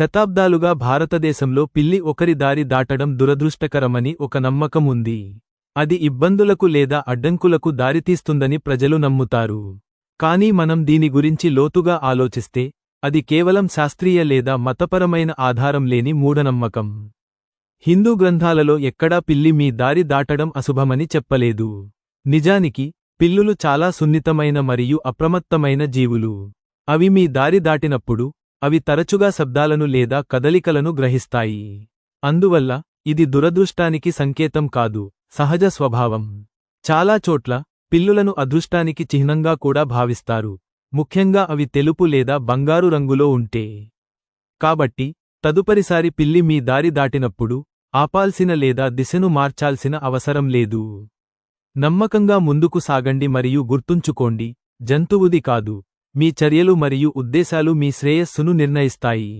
శతాబ్దాలుగా భారతదేశంలో పిల్లి ఒకరి దారి దాటడం దురదృష్టకరమని ఒక నమ్మకం ఉంది. అది ఇబ్బందులకు లేదా అడ్డంకులకు దారితీస్తుందని ప్రజలు నమ్ముతారు. కానీ మనం దీని గురించి లోతుగా ఆలోచిస్తే అది కేవలం శాస్త్రీయ లేదా మతపరమైన ఆధారం లేని మూఢనమ్మకం. హిందూ గ్రంథాలలో ఎక్కడా పిల్లి మీ దారి దాటడం అశుభమని చెప్పలేదు. నిజానికి పిల్లులు చాలా సున్నితమైన మరియు అప్రమత్తమైన జీవులు. అవి మీ దారి దాటినప్పుడు అవి తరచుగా శబ్దాలను లేదా కదలికలను గ్రహిస్తాయి. అందువల్ల ఇది దురదృష్టానికి సంకేతం కాదు సహజ స్వభావం. చాలా చోట్ల పిల్లులను అదృష్టానికి చిహ్నంగా కూడా భావిస్తారు. ముఖ్యంగా అవి తెలుపు లేదా బంగారు రంగులో ఉంటే. కాబట్టి తదుపరిసారి పిల్లి మీ దారి దాటినప్పుడు ఆపాల్సిన లేదా దిశను మార్చాల్సిన అవసరం లేదు. నమ్మకంగా ముందుకు సాగండి మరియు గుర్తుంచుకోండి జంతువుది కాదు. మీ చర్యలు మరియు ఉద్దేశాలు మీ శ్రేయస్సును నిర్ణయిస్తాయి.